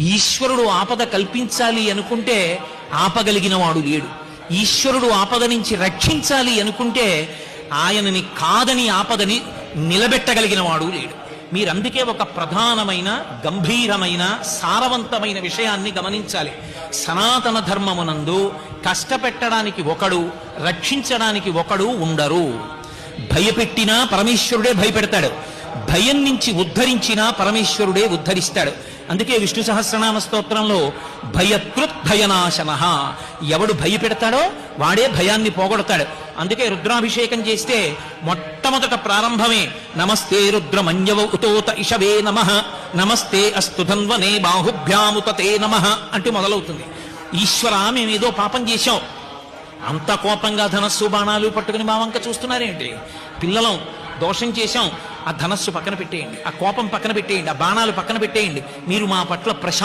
ఈశ్వరుడు ఆపద కల్పించాలి అనుకుంటే ఆపగలిగిన వాడు లేడు. ఈశ్వరుడు ఆపద నుంచి రక్షించాలి అనుకుంటే ఆయనని కాదని ఆపదని నిలబెట్టగలిగిన వాడు లేడు. మీరందుకే ఒక ప్రధానమైన గంభీరమైన సారవంతమైన విషయాన్ని గమనించాలి. సనాతన ధర్మమునందు కష్టపెట్టడానికి ఒకడు రక్షించడానికి ఒకడు ఉండరు. భయపెట్టినా పరమేశ్వరుడే భయపెడతాడు. భయం నుంచి ఉద్ధరించినా పరమేశ్వరుడే ఉద్ధరిస్తాడు. అందుకే విష్ణు సహస్రనామ స్తోత్రంలో భయకృత్ భయనాశన. ఎవడు భయపెడతాడో వాడే భయాన్ని పోగొడతాడు. అందుకే రుద్రాభిషేకం చేస్తే మొట్టమొదట ప్రారంభమే నమస్తే రుద్రమన్యవ ఉతోత ఇషవే నమ. నమస్తే అస్తు ధన్వనే బాహుభ్యాముతతే నమ అంటూ మొదలవుతుంది. ఈశ్వర మేమేదో పాపం చేశాం. అంత కోపంగా ధనస్సు బాణాలు పట్టుకుని మా వంక చూస్తున్నారేంటి? పిల్లలం దోషం చేశాం. ఆ ధనస్సు పక్కన పెట్టేయండి ఆ కోపం పక్కన పెట్టేయండి ఆ బాణాలు పక్కన పెట్టేయండి. మీరు మా పట్ల ప్రశాంత